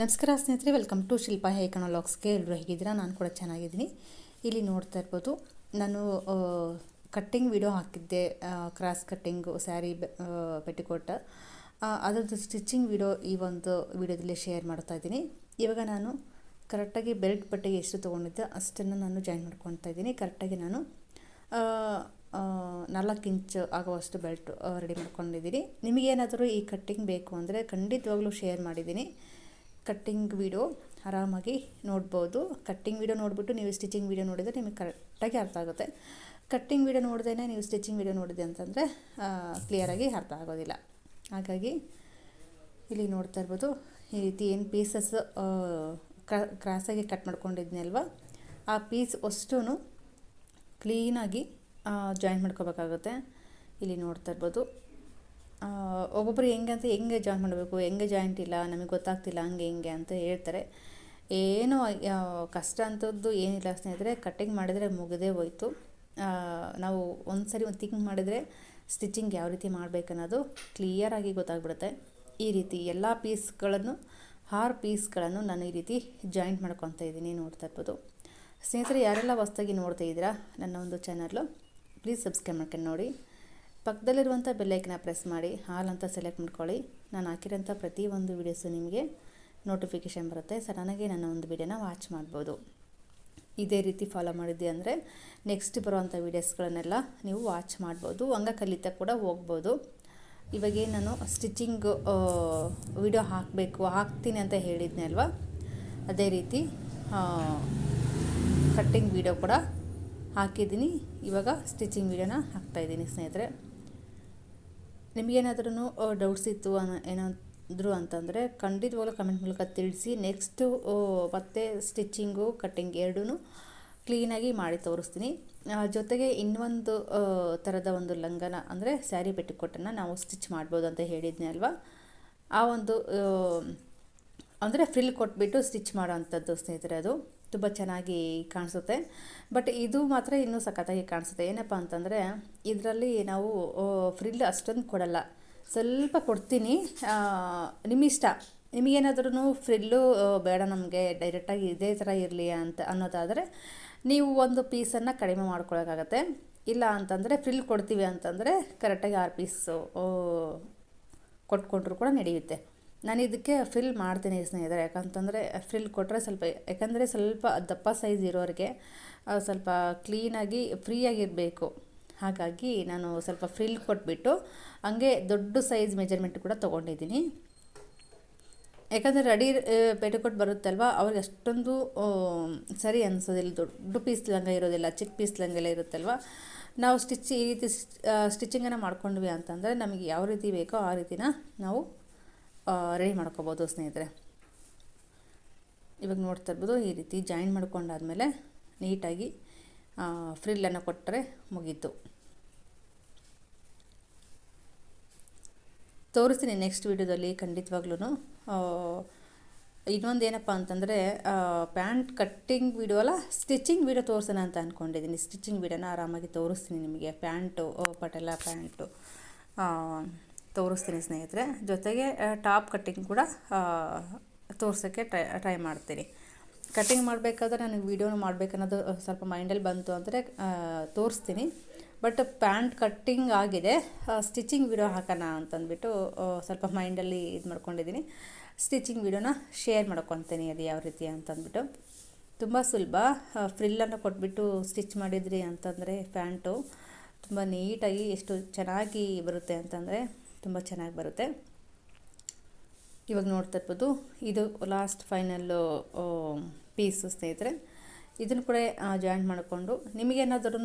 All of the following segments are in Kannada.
ನಮಸ್ಕಾರ ಸ್ನೇಹಿತರೆ ವೆಲ್ಕಮ್ ಟು ಶಿಲ್ಪಾ ಹೇಕನಲಾಗ್ಸ್ಗೆ ಎಲ್ಲರೂ ಹೇಗಿದ್ದೀರಾ? ನಾನು ಕೂಡ ಚೆನ್ನಾಗಿದ್ದೀನಿ. ಇಲ್ಲಿ ನೋಡ್ತಾ ಇರ್ಬೋದು, ನಾನು ಕಟ್ಟಿಂಗ್ ವಿಡಿಯೋ ಹಾಕಿದ್ದೆ ಕ್ರಾಸ್ ಕಟ್ಟಿಂಗು ಸ್ಯಾರಿ ಪೆಟಿಕೋಟ ಅದರದ್ದು ಸ್ಟಿಚಿಂಗ್ ವಿಡಿಯೋ ಈ ಒಂದು ವಿಡಿಯೋದಲ್ಲಿ ಶೇರ್ ಮಾಡ್ತಾ ಇದ್ದೀನಿ. ಇವಾಗ ನಾನು ಕರೆಕ್ಟಾಗಿ ಬೆಲ್ಟ್ ಬಟ್ಟೆಗೆ ಎಷ್ಟು ತೊಗೊಂಡಿದ್ದೆ ಅಷ್ಟನ್ನು ನಾನು ಜಾಯಿನ್ ಮಾಡ್ಕೊತಾ ಇದ್ದೀನಿ. ಕರೆಕ್ಟಾಗಿ ನಾನು ನಾಲ್ಕು ಇಂಚ್ ಆಗುವಷ್ಟು ಬೆಲ್ಟ್ ರೆಡಿ ಮಾಡ್ಕೊಂಡಿದ್ದೀನಿ. ನಿಮಗೇನಾದರೂ ಈ ಕಟ್ಟಿಂಗ್ ಬೇಕು ಅಂದರೆ ಖಂಡಿತವಾಗ್ಲೂ ಶೇರ್ ಮಾಡಿದ್ದೀನಿ. ಕಟ್ಟಿಂಗ್ ವಿಡಿಯೋ ಆರಾಮಾಗಿ ನೋಡ್ಬೋದು. ಕಟ್ಟಿಂಗ್ ವಿಡಿಯೋ ನೋಡಿಬಿಟ್ಟು ನೀವು ಸ್ಟಿಚಿಂಗ್ ವಿಡಿಯೋ ನೋಡಿದರೆ ನಿಮಗೆ ಕರೆಕ್ಟಾಗಿ ಅರ್ಥ ಆಗುತ್ತೆ. ಕಟ್ಟಿಂಗ್ ವಿಡಿಯೋ ನೋಡ್ದೇ ನೀವು ಸ್ಟಿಚಿಂಗ್ ವಿಡಿಯೋ ನೋಡಿದೆ ಅಂತಂದರೆ ಕ್ಲಿಯರಾಗಿ ಅರ್ಥ ಆಗೋದಿಲ್ಲ. ಹಾಗಾಗಿ ಇಲ್ಲಿ ನೋಡ್ತಾ ಇರ್ಬೋದು, ಈ ರೀತಿ ಏನು ಪೀಸಸ್ ಕ್ರಾಸಾಗಿ ಕಟ್ ಮಾಡ್ಕೊಂಡಿದ್ನಲ್ವ ಆ ಪೀಸ್ ಅಷ್ಟೂ ಕ್ಲೀನಾಗಿ ಜಾಯಿನ್ ಮಾಡ್ಕೋಬೇಕಾಗುತ್ತೆ. ಇಲ್ಲಿ ನೋಡ್ತಾ ಇರ್ಬೋದು. ಒಬ್ಬೊಬ್ಬರು ಹೆಂಗೆ ಅಂತ ಹೆಂಗೆ ಜಾಯಿನ್ ಮಾಡಬೇಕು, ಹೆಂಗೆ ಜಾಯಿಂಟ್ ಇಲ್ಲ, ನಮಗೆ ಗೊತ್ತಾಗ್ತಿಲ್ಲ, ಹಂಗೆ ಹಿಂಗೆ ಅಂತ ಹೇಳ್ತಾರೆ. ಏನೋ ಕಷ್ಟ ಅಂಥದ್ದು ಏನಿಲ್ಲ ಸ್ನೇಹಿತರೆ ಕಟ್ಟಿಂಗ್ ಮಾಡಿದರೆ ಮುಗದೇ ಹೋಯ್ತು. ನಾವು ಒಂದು ಸರಿ ಒಂದು ಥಿಂಕ್ ಮಾಡಿದರೆ ಸ್ಟಿಚಿಂಗ್ ಯಾವ ರೀತಿ ಮಾಡಬೇಕನ್ನೋದು ಕ್ಲಿಯರಾಗಿ ಗೊತ್ತಾಗ್ಬಿಡುತ್ತೆ. ಈ ರೀತಿ ಎಲ್ಲ ಪೀಸ್ಗಳನ್ನು ಆರು ಪೀಸ್ಗಳನ್ನು ನಾನು ಈ ರೀತಿ ಜಾಯಿಂಟ್ ಮಾಡ್ಕೊತಾ ಇದ್ದೀನಿ ನೋಡ್ತಾ ಇರ್ಬೋದು. ಸ್ನೇಹಿತರೆ, ಯಾರೆಲ್ಲ ಹೊಸ್ದಾಗಿ ನೋಡ್ತಾ ಇದ್ದೀರಾ ನನ್ನ ಒಂದು ಚಾನಲ್ಲು ಪ್ಲೀಸ್ ಸಬ್ಸ್ಕ್ರೈಬ್ ಮಾಡ್ಕೊಂಡು ನೋಡಿ. ಪಕ್ಕದಲ್ಲಿರುವಂಥ ಬೆಲ್ಲೈಕನ್ನ ಪ್ರೆಸ್ ಮಾಡಿ ಹಾಲ್ ಅಂತ ಸೆಲೆಕ್ಟ್ ಮಾಡ್ಕೊಳ್ಳಿ. ನಾನು ಹಾಕಿರೋಂಥ ಪ್ರತಿಯೊಂದು ವೀಡಿಯೋಸು ನಿಮಗೆ ನೋಟಿಫಿಕೇಷನ್ ಬರುತ್ತೆ. ಸಡನ್ನಾಗಿ ನನ್ನ ಒಂದು ವೀಡಿಯೋನ ವಾಚ್ ಮಾಡ್ಬೋದು. ಇದೇ ರೀತಿ ಫಾಲೋ ಮಾಡಿದ್ದೆ ಅಂದರೆ ನೆಕ್ಸ್ಟ್ ಬರುವಂಥ ವೀಡಿಯೋಸ್ಗಳನ್ನೆಲ್ಲ ನೀವು ವಾಚ್ ಮಾಡ್ಬೋದು. ಹಂಗ ಕಲಿತಾ ಕೂಡ ಹೋಗ್ಬೋದು. ಇವಾಗೇ ನಾನು ಸ್ಟಿಚಿಂಗ್ ವಿಡಿಯೋ ಹಾಕಬೇಕು, ಹಾಕ್ತೀನಿ ಅಂತ ಹೇಳಿದ್ನೆ ಅಲ್ವಾ? ಅದೇ ರೀತಿ ಕಟ್ಟಿಂಗ್ ವಿಡಿಯೋ ಕೂಡ ಹಾಕಿದ್ದೀನಿ. ಇವಾಗ ಸ್ಟಿಚಿಂಗ್ ವಿಡಿಯೋನ ಹಾಕ್ತಾಯಿದ್ದೀನಿ ಸ್ನೇಹಿತರೆ. ನಿಮಗೇನಾದ್ರೂ ಡೌಟ್ಸ್ ಇತ್ತು ಏನಾದರೂ ಅಂತಂದರೆ ಖಂಡಿತವಾಗ್ಲೂ ಕಮೆಂಟ್ ಮೂಲಕ ತಿಳಿಸಿ ನೆಕ್ಸ್ಟು ಮತ್ತೆ ಸ್ಟಿಚ್ಚಿಂಗು ಕಟ್ಟಿಂಗ್ ಎರಡೂ ಕ್ಲೀನಾಗಿ ಮಾಡಿ ತೋರಿಸ್ತೀನಿ. ಜೊತೆಗೆ ಇನ್ನೊಂದು ಥರದ ಒಂದು ಲಂಗನ, ಅಂದರೆ ಸ್ಯಾರಿ ಪೆಟ್ಟಿಕೊಟ್ಟನ್ನು ನಾವು ಸ್ಟಿಚ್ ಮಾಡ್ಬೋದು ಅಂತ ಹೇಳಿದ್ನಿ ಅಲ್ವಾ? ಆ ಒಂದು ಅಂದರೆ ಫ್ರಿಲ್ ಕೊಟ್ಬಿಟ್ಟು ಸ್ಟಿಚ್ ಮಾಡೋ ಅಂಥದ್ದು ಸ್ನೇಹಿತರೆ ಅದು. ತುಂಬ ಚೆನ್ನಾಗಿ ಕಾಣಿಸುತ್ತೆ. ಬಟ್ ಇದು ಮಾತ್ರ ಇನ್ನೂ ಸಖತ್ತಾಗಿ ಕಾಣಿಸುತ್ತೆ. ಏನಪ್ಪ ಅಂತಂದರೆ, ಇದರಲ್ಲಿ ನಾವು ಫ್ರಿಲ್ ಅಷ್ಟೊಂದು ಕೊಡಲ್ಲ. ಸ್ವಲ್ಪ ಕೊಡ್ತೀನಿ. ನಿಮ್ಮಿಷ್ಟ ನಿಮಗೇನಾದ್ರೂ ಫ್ರಿಲ್ಲು ಬೇಡ ನಮಗೆ. ಡೈರೆಕ್ಟಾಗಿ ಇದೇ ಥರ ಇರಲಿ ಅಂತ ಅನ್ನೋದಾದರೆ, ನೀವು ಒಂದು ಪೀಸನ್ನು ಕಡಿಮೆ ಮಾಡ್ಕೊಳ್ಳೋಕ್ಕಾಗತ್ತೆ ಇಲ್ಲ ಅಂತಂದರೆ ಫ್ರಿಲ್ ಕೊಡ್ತೀವಿ ಅಂತಂದರೆ ಕರೆಕ್ಟಾಗಿ ಆರು ಪೀಸು ಕೊಟ್ಕೊಂಡ್ರು ಕೂಡ ನಡೆಯುತ್ತೆ. ನಾನು ಇದಕ್ಕೆ ಫಿಲ್ ಮಾಡ್ತೀನಿ ಸ್ನೇಹಿತರೆ, ಯಾಕಂತಂದರೆ ಫ್ರಿಲ್ ಕೊಟ್ಟರೆ ಸ್ವಲ್ಪ, ಯಾಕಂದರೆ ಸ್ವಲ್ಪ ದಪ್ಪ ಸೈಜ್ ಇರೋರಿಗೆ ಸ್ವಲ್ಪ ಕ್ಲೀನಾಗಿ ಫ್ರೀಯಾಗಿರಬೇಕು ಹಾಗಾಗಿ ನಾನು ಸ್ವಲ್ಪ ಫ್ರಿಲ್ ಕೊಟ್ಬಿಟ್ಟು ಹಂಗೆ ದೊಡ್ಡ ಸೈಜ್ ಮೆಜರ್ಮೆಂಟ್ ಕೂಡ ತೊಗೊಂಡಿದ್ದೀನಿ. ಯಾಕಂದರೆ ರೆಡಿ ಪೇಟಿಕೋಟ್ ಬರುತ್ತಲ್ವ, ಅವ್ರಿಗೆ ಅಷ್ಟೊಂದು ಸರಿ ಅನಿಸೋದಿಲ್ಲ, ದೊಡ್ಡ ಪೀಸ್ ಲಂಗ ಇರೋದಿಲ್ಲ, ಚಿಕ್ಕ ಪೀಸ್ ಲಂಗೆಲ್ಲ ಇರುತ್ತಲ್ವ, ನಾವು ಸ್ಟಿಚ್ ಈ ರೀತಿ ಸ್ಟಿಚಿಂಗನ್ನು ಮಾಡ್ಕೊಂಡ್ವಿ ಅಂತಂದರೆ ನಮಗೆ ಯಾವ ರೀತಿ ಬೇಕೋ ಆ ರೀತಿನ ನಾವು ರೆಡಿ ಮಾಡ್ಕೋಬೋದು ಸ್ನೇಹಿತರೆ. ಇವಾಗ ನೋಡ್ತಾ ಇರ್ಬೋದು, ಈ ರೀತಿ ಜಾಯಿನ್ ಮಾಡ್ಕೊಂಡಾದಮೇಲೆ ನೀಟಾಗಿ ಫ್ರಿಲ್ಲನ್ನು ಕೊಟ್ಟರೆ ಮುಗೀತು. ತೋರಿಸ್ತೀನಿ ನೆಕ್ಸ್ಟ್ ವೀಡಿಯೋದಲ್ಲಿ ಖಂಡಿತವಾಗ್ಲೂ ಇನ್ನೊಂದು ಏನಪ್ಪ ಅಂತಂದರೆ ಪ್ಯಾಂಟ್ ಕಟ್ಟಿಂಗ್ ವಿಡಿಯೋ ಅಲ್ಲ ಸ್ಟಿಚಿಂಗ್ ವಿಡಿಯೋ ತೋರಿಸೋಣ ಅಂತ ಅಂದ್ಕೊಂಡಿದ್ದೀನಿ ಸ್ಟಿಚಿಂಗ್ ವಿಡಿಯೋನ ಆರಾಮಾಗಿ ತೋರಿಸ್ತೀನಿ ನಿಮಗೆ ಪ್ಯಾಂಟು ಪಟೆಲ್ಲ ಪ್ಯಾಂಟು ತೋರಿಸ್ತೀನಿ ಸ್ನೇಹಿತರೆ. ಜೊತೆಗೆ ಟಾಪ್ ಕಟ್ಟಿಂಗ್ ಕೂಡ ತೋರ್ಸೋಕ್ಕೆ ಟ್ರೈ ಟ್ರೈ ಮಾಡ್ತೀನಿ. ಕಟ್ಟಿಂಗ್ ಮಾಡಬೇಕಾದ್ರೆ ನನಗೆ ವೀಡಿಯೋನ ಮಾಡಬೇಕನ್ನೋದು ಸ್ವಲ್ಪ ಮೈಂಡಲ್ಲಿ ಬಂತು ಅಂದರೆ ತೋರಿಸ್ತೀನಿ. ಬಟ್ ಪ್ಯಾಂಟ್ ಕಟ್ಟಿಂಗ್ ಆಗಿದೆ. ಸ್ಟಿಚಿಂಗ್ ವಿಡಿಯೋ ಹಾಕೋಣ ಅಂತಂದ್ಬಿಟ್ಟು ಸ್ವಲ್ಪ ಮೈಂಡಲ್ಲಿ ಇದು ಮಾಡ್ಕೊಂಡಿದ್ದೀನಿ. ಸ್ಟಿಚಿಂಗ್ ವಿಡಿಯೋನ ಶೇರ್ ಮಾಡ್ಕೊತೀನಿ ಅದು ಯಾವ ರೀತಿ ಅಂತಂದ್ಬಿಟ್ಟು. ತುಂಬ ಸುಲಭ. ಫ್ರಿಲ್ಲನ್ನು ಕೊಟ್ಬಿಟ್ಟು ಸ್ಟಿಚ್ ಮಾಡಿದ್ರಿ ಅಂತಂದರೆ, ಪ್ಯಾಂಟು ತುಂಬ ನೀಟಾಗಿ ಎಷ್ಟು ಚೆನ್ನಾಗಿ ಬರುತ್ತೆ ಅಂತಂದರೆ ತುಂಬ ಚೆನ್ನಾಗಿ ಬರುತ್ತೆ. ಇವಾಗ ನೋಡ್ತಾ ಇರ್ಬೋದು, ಇದು ಲಾಸ್ಟ್ ಫೈನಲ್ಲು ಪೀಸು ಸ್ನೇಹಿತರೆ. ಇದನ್ನು ಕೂಡ ಜಾಯಿಂಟ್ ಮಾಡಿಕೊಂಡು ನಿಮಗೇನಾದ್ರೂ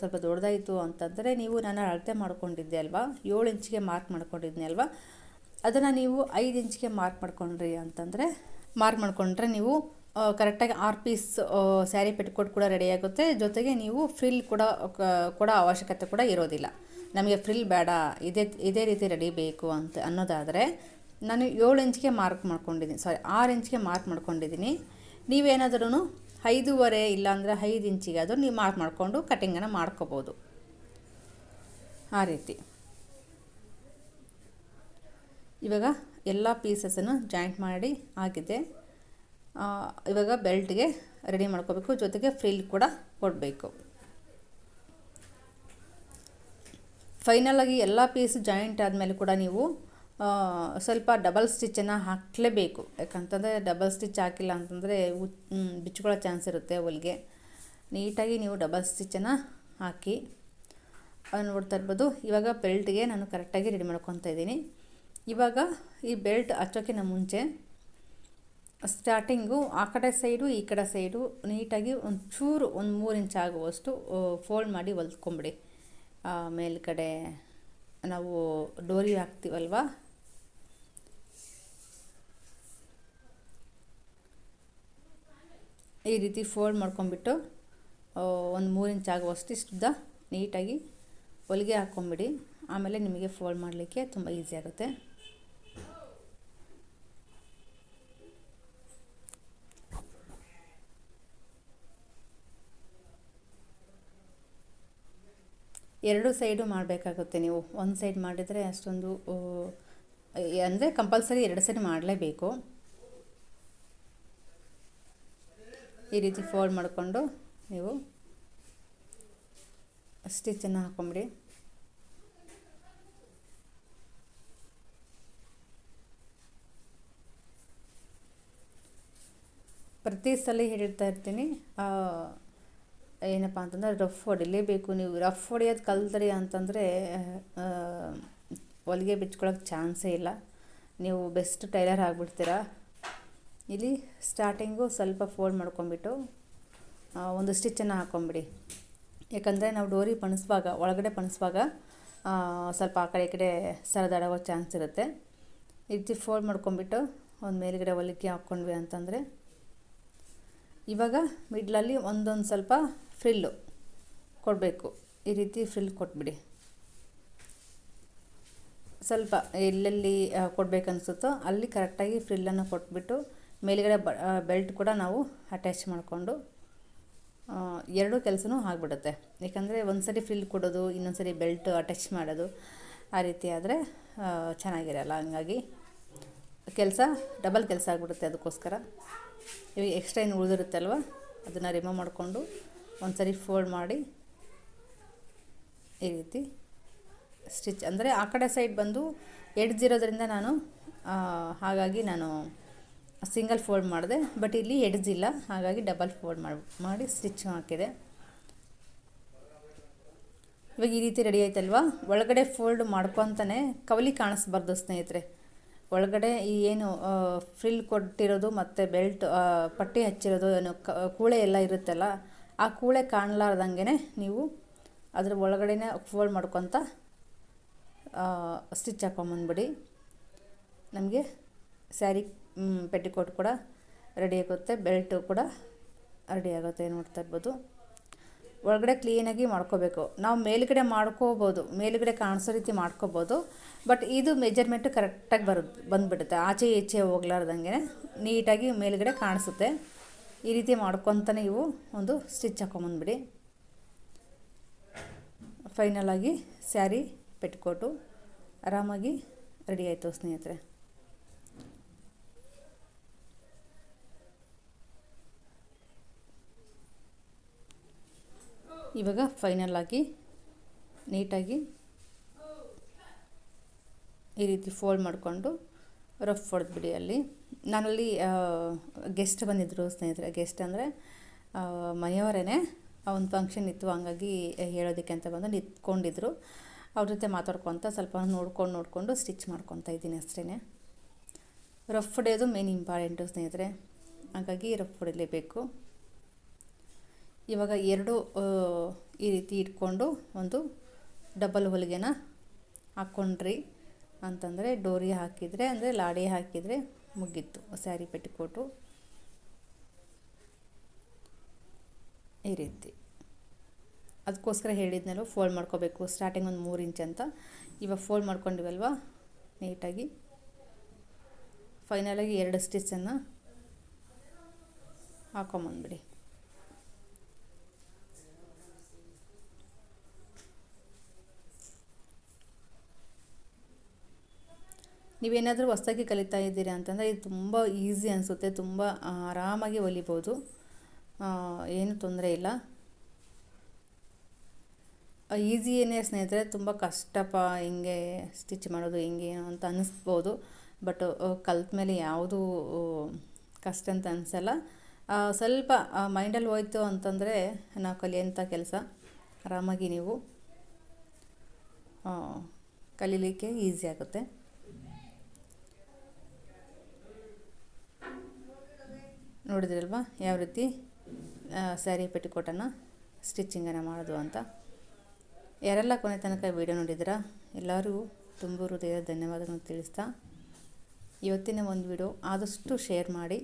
ಸ್ವಲ್ಪ ದೊಡ್ಡದಾಯಿತು ಅಂತಂದರೆ ನೀವು ನಾನು ಅಳತೆ ಮಾಡ್ಕೊಂಡಿದ್ದೆ ಅಲ್ವಾ? ಏಳು ಇಂಚಿಗೆ ಮಾರ್ಕ್ ಮಾಡ್ಕೊಂಡಿದ್ದೆ ಅಲ್ವಾ? ಅದನ್ನು ನೀವು ಐದು ಇಂಚಿಗೆ ಮಾರ್ಕ್ ಮಾಡ್ಕೊಂಡ್ರಿ ಅಂತಂದರೆ ಮಾರ್ಕ್ ಮಾಡಿಕೊಂಡ್ರೆ ನೀವು ಕರೆಕ್ಟಾಗಿ ಆರು ಪೀಸ್ ಸ್ಯಾರಿ ಪೆಟ್ಕೋಟ್ ಕೂಡ ರೆಡಿಯಾಗುತ್ತೆ ಜೊತೆಗೆ ನೀವು ಫ್ರಿಲ್ ಕೂಡ ಕೂಡ ಅವಶ್ಯಕತೆ ಕೂಡ ಇರೋದಿಲ್ಲ. ನಮಗೆ ಫ್ರಿಲ್ ಬೇಡ, ಇದೇ ಇದೇ ರೀತಿ ರೆಡಿ ಬೇಕು ಅಂತ ಅನ್ನೋದಾದರೆ ನಾನು ಏಳು ಇಂಚ್ಗೆ ಮಾರ್ಕ್ ಮಾಡ್ಕೊಂಡಿದ್ದೀನಿ. ಸಾರಿ ಆರು ಇಂಚ್ಗೆ ಮಾರ್ಕ್ ಮಾಡ್ಕೊಂಡಿದ್ದೀನಿ. ನೀವೇನಾದ್ರೂ ಐದೂವರೆ ಇಲ್ಲಾಂದರೆ ಐದು ಇಂಚಿಗೆ ಆದರೂ ನೀವು ಮಾರ್ಕ್ ಮಾಡಿಕೊಂಡು ಕಟಿಂಗನ್ನು ಮಾಡ್ಕೋಬೋದು. ಆ ರೀತಿ. ಇವಾಗ ಎಲ್ಲ ಪೀಸಸನ್ನು ಜಾಯಿಂಟ್ ಮಾಡಿ ಆಗಿದೆ. ಇವಾಗ ಬೆಲ್ಟ್ಗೆ ರೆಡಿ ಮಾಡ್ಕೋಬೇಕು, ಜೊತೆಗೆ ಫ್ರಿಲ್ ಕೂಡ ಕೊಡಬೇಕು. ಫೈನಲಾಗಿ ಎಲ್ಲ ಪೀಸ್ ಜಾಯಿಂಟ್ ಆದಮೇಲೆ ಕೂಡ ನೀವು ಸ್ವಲ್ಪ ಡಬಲ್ ಸ್ಟಿಚ್ಚನ್ನು ಹಾಕಲೇಬೇಕು. ಯಾಕಂತಂದರೆ ಡಬಲ್ ಸ್ಟಿಚ್ ಹಾಕಿಲ್ಲ ಅಂತಂದರೆ ಬಿಚ್ಕೊಳ್ಳೋ ಚಾನ್ಸ್ ಇರುತ್ತೆ ಹೊಲಿಗೆ. ನೀಟಾಗಿ ನೀವು ಡಬಲ್ ಸ್ಟಿಚ್ಚನ್ನು ಹಾಕಿ ನೋಡ್ತಾ ಇರ್ಬೋದು. ಇವಾಗ ಬೆಲ್ಟ್ಗೆ ನಾನು ಕರೆಕ್ಟಾಗಿ ರೆಡಿ ಮಾಡ್ಕೊತಾ ಇದ್ದೀನಿ. ಇವಾಗ ಈ ಬೆಲ್ಟ್ ಹಚ್ಚೋಕ್ಕಿಂತ ಮುಂಚೆ ಸ್ಟಾರ್ಟಿಂಗು ಆ ಕಡೆ ಸೈಡು ಈ ಕಡೆ ಸೈಡು ನೀಟಾಗಿ ಒಂದು ಚೂರು ಒಂದು ಮೂರು ಇಂಚ್ ಆಗುವಷ್ಟು ಫೋಲ್ಡ್ ಮಾಡಿ ಹೊಲ್ದ್ಕೊಂಬಿಡಿ ಮೇಲ್ಗಡೆ ನಾವು ಡೋರಿ ಹಾಕ್ತೀವಲ್ವ? ಈ ರೀತಿ ಫೋಲ್ಡ್ ಮಾಡ್ಕೊಂಬಿಟ್ಟು ಒಂದು ಮೂರು ಇಂಚ್ ಆಗುವಷ್ಟು ಇಷ್ಟುದ್ದ ನೀಟಾಗಿ ಹೊಲಿಗೆ ಹಾಕ್ಕೊಂಬಿಡಿ ಆಮೇಲೆ ನಿಮಗೆ ಫೋಲ್ಡ್ ಮಾಡಲಿಕ್ಕೆ ತುಂಬ ಈಸಿ ಆಗುತ್ತೆ. ಎರಡು ಸೈಡು ಮಾಡಬೇಕಾಗುತ್ತೆ ನೀವು. ಒಂದು ಸೈಡ್ ಮಾಡಿದರೆ ಅಷ್ಟೊಂದು ಅಂದರೆ ಕಂಪಲ್ಸರಿ ಎರಡು ಸೈಡ್ ಮಾಡಲೇಬೇಕು. ಈ ರೀತಿ ಫೋಲ್ಡ್ ಮಾಡಿಕೊಂಡು ನೀವು ಸ್ಟಿಚನ್ನು ಹಾಕೊಂಬಿಡಿ. ಪ್ರತಿ ಸಲ ಹೇಳ್ತಾ ಇರ್ತೀನಿ. ಏನಪ್ಪ ಅಂತಂದರೆ ರಫ್ ಹೊಡಿಲೇಬೇಕು ನೀವು. ರಫ್ ಹೊಡಿಯೋದು ಕಲ್ತ್ರಿ ಅಂತಂದರೆ ಹೊಲಿಗೆ ಬಿಚ್ಕೊಳ್ಳೋಕೆ ಚಾನ್ಸೇ ಇಲ್ಲ. ನೀವು ಬೆಸ್ಟ್ ಟೈಲರ್ ಆಗಿಬಿಡ್ತೀರಾ. ಇಲ್ಲಿ ಸ್ಟಾರ್ಟಿಂಗು ಸ್ವಲ್ಪ ಫೋಲ್ಡ್ ಮಾಡ್ಕೊಂಬಿಟ್ಟು ಒಂದು ಸ್ಟಿಚ್ಚನ್ನು ಹಾಕ್ಕೊಂಬಿಡಿ ಯಾಕಂದರೆ ನಾವು ಡೋರಿ ಪಣಿಸುವಾಗ, ಒಳಗಡೆ ಪಣಿಸುವಾಗ ಸ್ವಲ್ಪ ಆ ಕಡೆ ಈ ಕಡೆ ಸರದಾಡೋ ಚಾನ್ಸ್ ಇರುತ್ತೆ. ಈ ರೀತಿ ಫೋಲ್ಡ್ ಮಾಡ್ಕೊಂಬಿಟ್ಟು, ಒಂದು ಮೇಲುಗಡೆ ಹೊಲಿಗೆ ಹಾಕ್ಕೊಂಡ್ವಿ ಅಂತಂದರೆ ಇವಾಗ ಮಿಡ್ಲಲ್ಲಿ ಒಂದೊಂದು ಸ್ವಲ್ಪ ಫ್ರಿಲ್ಲು ಕೊಡಬೇಕು. ಈ ರೀತಿ ಫ್ರಿಲ್ ಕೊಟ್ಬಿಡಿ. ಸ್ವಲ್ಪ ಎಲ್ಲೆಲ್ಲಿ ಕೊಡಬೇಕನ್ಸುತ್ತೋ ಅಲ್ಲಿ ಕರೆಕ್ಟಾಗಿ ಫ್ರಿಲ್ಲನ್ನು ಕೊಟ್ಬಿಟ್ಟು ಮೇಲುಗಡೆ ಬ ಬೆಲ್ಟ್ ಕೂಡ ನಾವು ಅಟ್ಯಾಚ್ ಮಾಡಿಕೊಂಡು ಎರಡೂ ಕೆಲಸನೂ ಆಗಿಬಿಡುತ್ತೆ. ಯಾಕಂದರೆ ಒಂದು ಸರಿ ಫ್ರಿಲ್ ಕೊಡೋದು ಇನ್ನೊಂದು ಸರಿ ಬೆಲ್ಟ್ ಅಟ್ಯಾಚ್ ಮಾಡೋದು ಆ ರೀತಿ ಆದರೆ ಚೆನ್ನಾಗಿರಲ್ಲ. ಹಂಗಾಗಿ ಕೆಲಸ, ಡಬಲ್ ಕೆಲಸ ಆಗಿಬಿಡುತ್ತೆ ಅದಕ್ಕೋಸ್ಕರ. ಇವಾಗ ಎಕ್ಸ್ಟ್ರಾ ಏನು ಉಳಿದಿರುತ್ತಲ್ವ ಅದನ್ನು ರಿಮೂವ್ ಮಾಡಿಕೊಂಡು ಒಂದು ಸರಿ ಫೋಲ್ಡ್ ಮಾಡಿ ಈ ರೀತಿ ಸ್ಟಿಚ್ ಅಂದರೆ ಆ ಕಡೆ ಸೈಡ್ ಬಂದು ಎಡ್ಜ್ ಎಡ್ಜಿರೋದ್ರಿಂದ ನಾನು ಹಾಗಾಗಿ ನಾನು ಸಿಂಗಲ್ ಫೋಲ್ಡ್ ಮಾಡಿದೆ. ಬಟ್ ಇಲ್ಲಿ ಎಡ್ಜ್ ಇಲ್ಲ. ಹಾಗಾಗಿ ಡಬಲ್ ಫೋಲ್ಡ್ ಮಾಡಿ ಮಾಡಿ ಸ್ಟಿಚ್ ಹಾಕಿದೆ. ಇವಾಗ ಈ ರೀತಿ ರೆಡಿ ಆಯ್ತಲ್ವಾ? ಒಳಗಡೆ ಫೋಲ್ಡ್ ಮಾಡ್ಕೊತಾನೆ ಕವಲಿ ಕಾಣಿಸ್ಬಾರ್ದು ಸ್ನೇಹಿತರೆ. ಒಳಗಡೆ ಈ ಏನು ಫ್ರಿಲ್ ಕೊಟ್ಟಿರೋದು ಮತ್ತು ಬೆಲ್ಟ್ ಪಟ್ಟಿ ಹಚ್ಚಿರೋದು ಏನು ಕೂಳೆ ಎಲ್ಲ ಇರುತ್ತಲ್ಲ, ಆ ಕೂಳೆ ಕಾಣಲಾರ್ದಂಗೆ ನೀವು ಅದ್ರ ಒಳಗಡೆನೇ ಫೋಲ್ಡ್ ಮಾಡ್ಕೊತ ಸ್ಟಿಚ್ ಹಾಕೊಂಬಂದ್ಬಿಡಿ ನಮಗೆ ಸ್ಯಾರಿ ಪೆಟ್ಟಿಕೋಟ್ ಕೂಡ ರೆಡಿ ಆಗುತ್ತೆ ಬೆಲ್ಟು ಕೂಡ ರೆಡಿ ಆಗುತ್ತೆ ನೋಡ್ತಾ ಇರ್ಬೋದು. ಒಳಗಡೆ ಕ್ಲೀನಾಗಿ ಮಾಡ್ಕೋಬೇಕು. ನಾವು ಮೇಲುಗಡೆ ಮಾಡ್ಕೋಬೋದು, ಮೇಲುಗಡೆ ಕಾಣಿಸೋ ರೀತಿ ಮಾಡ್ಕೋಬೋದು ಬಟ್ ಇದು ಮೆಜರ್ಮೆಂಟು ಕರೆಕ್ಟಾಗಿ ಬರು, ಬಂದುಬಿಡುತ್ತೆ. ಆಚೆ ಈಚೆ ಹೋಗ್ಲಾರ್ದಂಗೆ ನೀಟಾಗಿ ಮೇಲುಗಡೆ ಕಾಣಿಸುತ್ತೆ. ಈ ರೀತಿ ಮಾಡ್ಕೊತಾನೆ ಇವು ಒಂದು ಸ್ಟಿಚ್ ಹಾಕೊಂಬಂದ್ಬಿಡಿ. ಫೈನಲಾಗಿ ಸ್ಯಾರಿ ಪೆಟ್ಕೋಟು ಆರಾಮಾಗಿ ರೆಡಿ ಆಯಿತು ಸ್ನೇಹಿತರೆ. ಇವಾಗ ಫೈನಲ್ ಆಗಿ ನೀಟಾಗಿ ಈ ರೀತಿ ಫೋಲ್ಡ್ ಮಾಡಿಕೊಂಡು ರಫ್ ಹೊಡೆದ್ಬಿಡಿ ಅಲ್ಲಿ. ನಾನಲ್ಲಿ ಗೆಸ್ಟ್ ಬಂದಿದ್ದರು ಸ್ನೇಹಿತರೆ. ಗೆಸ್ಟ್ ಅಂದರೆ ಮನೆಯವರೇ ಒಂದು ಫಂಕ್ಷನ್ ಇತ್ತು, ಹಂಗಾಗಿ ಹೇಳೋದಕ್ಕೆ ಅಂತ ಬಂದು ನಿಂತ್ಕೊಂಡಿದ್ರು. ಅವ್ರ ಜೊತೆ ಮಾತಾಡ್ಕೊತ ಸ್ವಲ್ಪ ನೋಡ್ಕೊಂಡು ನೋಡಿಕೊಂಡು ಸ್ಟಿಚ್ ಮಾಡ್ಕೊತಾ ಇದ್ದೀನಿ ಅಷ್ಟೇ ರಫ್ ಹೊಡೆಯೋದು ಮೇನ್ ಇಂಪಾರ್ಟೆಂಟು ಸ್ನೇಹಿತರೆ. ಹಾಗಾಗಿ ರಫ್ ಹೊಡಿಲೇಬೇಕು ಇವಾಗ ಎರಡು ಈ ರೀತಿ ಇಟ್ಕೊಂಡು ಒಂದು ಡಬಲ್ ಹೊಲಿಗೆನ ಹಾಕ್ಕೊಂಡ್ರಿ ಅಂತಂದರೆ ಡೋರಿ ಹಾಕಿದರೆ, ಅಂದರೆ ಲಾಡಿ ಹಾಕಿದರೆ ಮುಗೀತು, ಸ್ಯಾರಿ ಪೆಟ್ಟಿಕೋಟು ಈ ರೀತಿ. ಅದಕ್ಕೋಸ್ಕರ ಹೇಳಿದ್ನಲ್ಲ ಫೋಲ್ಡ್ ಮಾಡ್ಕೋಬೇಕು ಸ್ಟಾರ್ಟಿಂಗ್ ಒಂದು ಮೂರು ಇಂಚ್ ಅಂತ. ಇವಾಗ ಫೋಲ್ಡ್ ಮಾಡ್ಕೊಂಡಿವಲ್ವ? ನೀಟಾಗಿ. ಫೈನಲಾಗಿ ಎರಡು ಸ್ಟಿಚನ್ನು ಹಾಕೊಂಬಂದ್ಬಿಡಿ. ನೀವೇನಾದರೂ ಹೊಸದಾಗಿ ಕಲಿತಾ ಇದ್ದೀರಾ ಅಂತಂದರೆ ಇದು ತುಂಬ ಈಸಿ ಅನಿಸುತ್ತೆ, ತುಂಬ ಆರಾಮಾಗಿ ಹೊಲಿಬೋದು ಏನು ತೊಂದರೆ ಇಲ್ಲ. ಈಸಿ ಏನೇ ಸ್ನೇಹಿತರೆ, ತುಂಬ ಕಷ್ಟಪ, ಹಿಂಗೆ ಸ್ಟಿಚ್ ಮಾಡೋದು ಹಿಂಗೆ ಅಂತ ಅನ್ನಿಸ್ಬೋದು ಬಟ್ ಕಲ್ತ ಮೇಲೆ ಯಾವುದು ಕಷ್ಟ ಅಂತ ಅನಿಸಲ್ಲ. ಸ್ವಲ್ಪ ಮೈಂಡಲ್ಲಿ ಹೋಯ್ತು ಅಂತಂದರೆ ನಾವು ಕಲಿಯೋಂಥ ಕೆಲಸ. ಆರಾಮಾಗಿ ನೀವು ಕಲೀಲಿಕ್ಕೆ ಈಸಿ ಆಗುತ್ತೆ. ನೋಡಿದ್ರಲ್ವ? ಯಾವ ರೀತಿ ಸ್ಯಾರಿ ಪೆಟ್ಟಿಕೋಟನ್ನು ಸ್ಟಿಚ್ಚಿಂಗನ್ನು ಮಾಡೋದು ಅಂತ. ಯಾರೆಲ್ಲ ಕೊನೆ ತನಕ ವೀಡಿಯೋ ನೋಡಿದ್ದೀರಾ ಎಲ್ಲರಿಗೂ ತುಂಬ ಹೃದಯದ ಧನ್ಯವಾದಗಳನ್ನು ತಿಳಿಸ್ತಾ, ಇವತ್ತಿನ ಒಂದು ವಿಡಿಯೋ ಆದಷ್ಟು ಶೇರ್ ಮಾಡಿ,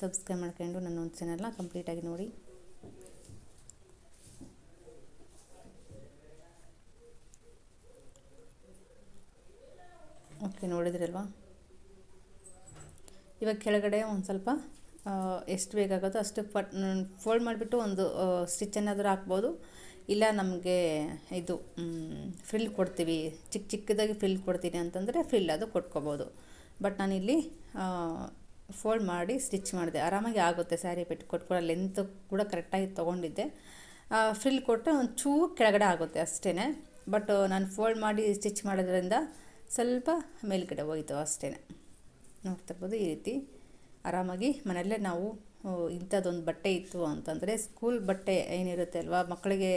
ಸಬ್ಸ್ಕ್ರೈಬ್ ಮಾಡ್ಕೊಂಡು ನನ್ನ ಒಂದು ಚಾನಲ್ನ ಕಂಪ್ಲೀಟಾಗಿ ನೋಡಿ. ಓಕೆ ನೋಡಿದ್ರಲ್ವಾ? ಇವಾಗ ಕೆಳಗಡೆ ಒಂದು ಸ್ವಲ್ಪ ಎಷ್ಟು ಬೇಕಾಗುತ್ತೋ ಅಷ್ಟು ಫಟ್ ಫೋಲ್ಡ್ ಮಾಡಿಬಿಟ್ಟು ಒಂದು ಸ್ಟಿಚ್ಚನ್ನಾದರೂ ಹಾಕ್ಬೋದು. ಇಲ್ಲ ನಮಗೆ ಇದು ಫ್ರಿಲ್ ಕೊಡ್ತೀವಿ. ಚಿಕ್ಕ ಚಿಕ್ಕದಾಗಿ ಫ್ರಿಲ್ ಕೊಡ್ತೀನಿ ಅಂತಂದರೆ ಫ್ರಿಲ್ ಅದು ಕೊಟ್ಕೋಬೋದು. ಬಟ್ ನಾನಿಲ್ಲಿ ಫೋಲ್ಡ್ ಮಾಡಿ ಸ್ಟಿಚ್ ಮಾಡಿದೆ. ಆರಾಮಾಗಿ ಆಗುತ್ತೆ ಸ್ಯಾರಿ ಪೆಟ್ಟು ಕೊಟ್ಕೊಳ್ಳೋ ಲೆಂತ್ ಕೂಡ ಕರೆಕ್ಟಾಗಿ ತೊಗೊಂಡಿದ್ದೆ. ಫ್ರಿಲ್ ಕೊಟ್ಟರೆ ಒಂದು ಚೂ ಕೆಳಗಡೆ ಆಗುತ್ತೆ ಅಷ್ಟೇ ಬಟ್ ನಾನು ಫೋಲ್ಡ್ ಮಾಡಿ ಸ್ಟಿಚ್ ಮಾಡೋದ್ರಿಂದ ಸ್ವಲ್ಪ ಮೇಲುಗಡೆ ಹೋಯಿತು ಅಷ್ಟೇ ನೋಡ್ತಿರ್ಬೋದು ಈ ರೀತಿ. ಆರಾಮಾಗಿ ಮನೆಯಲ್ಲೇ ನಾವು ಇಂಥದ್ದೊಂದು ಬಟ್ಟೆ ಇತ್ತು ಅಂತಂದರೆ ಸ್ಕೂಲ್ ಬಟ್ಟೆ ಏನಿರುತ್ತೆ ಅಲ್ವಾ, ಮಕ್ಕಳಿಗೆ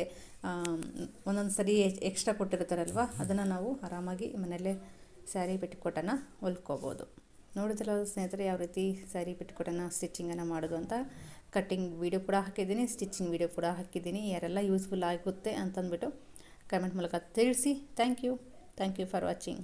ಒಂದೊಂದು ಸರಿ ಎಕ್ಸ್ಟ್ರಾ ಕೊಟ್ಟಿರ್ತಾರಲ್ವ, ಅದನ್ನು ನಾವು ಆರಾಮಾಗಿ ಮನೆಯಲ್ಲೇ ಸ್ಯಾರಿ ಪೆಟ್ಟಿಕೋಟನ್ನು ಹೊಲ್ಕೋಬೋದು. ನೋಡಿದ್ರಲ್ಲ ಸ್ನೇಹಿತರೆ ಯಾವ ರೀತಿ ಸ್ಯಾರಿ ಪೆಟ್ಟಿಕೋಟನ್ನು ಸ್ಟಿಚಿಂಗನ್ನು ಮಾಡೋದು ಅಂತ? ಕಟ್ಟಿಂಗ್ ವೀಡಿಯೋ ಕೂಡ ಹಾಕಿದ್ದೀನಿ ಸ್ಟಿಚಿಂಗ್ ವೀಡಿಯೋ ಕೂಡ ಹಾಕಿದ್ದೀನಿ, ಯಾರೆಲ್ಲ ಯೂಸ್ಫುಲ್ ಆಗುತ್ತೆ ಅಂತಂದ್ಬಿಟ್ಟು ಕಮೆಂಟ್ ಮೂಲಕ ತಿಳಿಸಿ. Thank you thank you for watching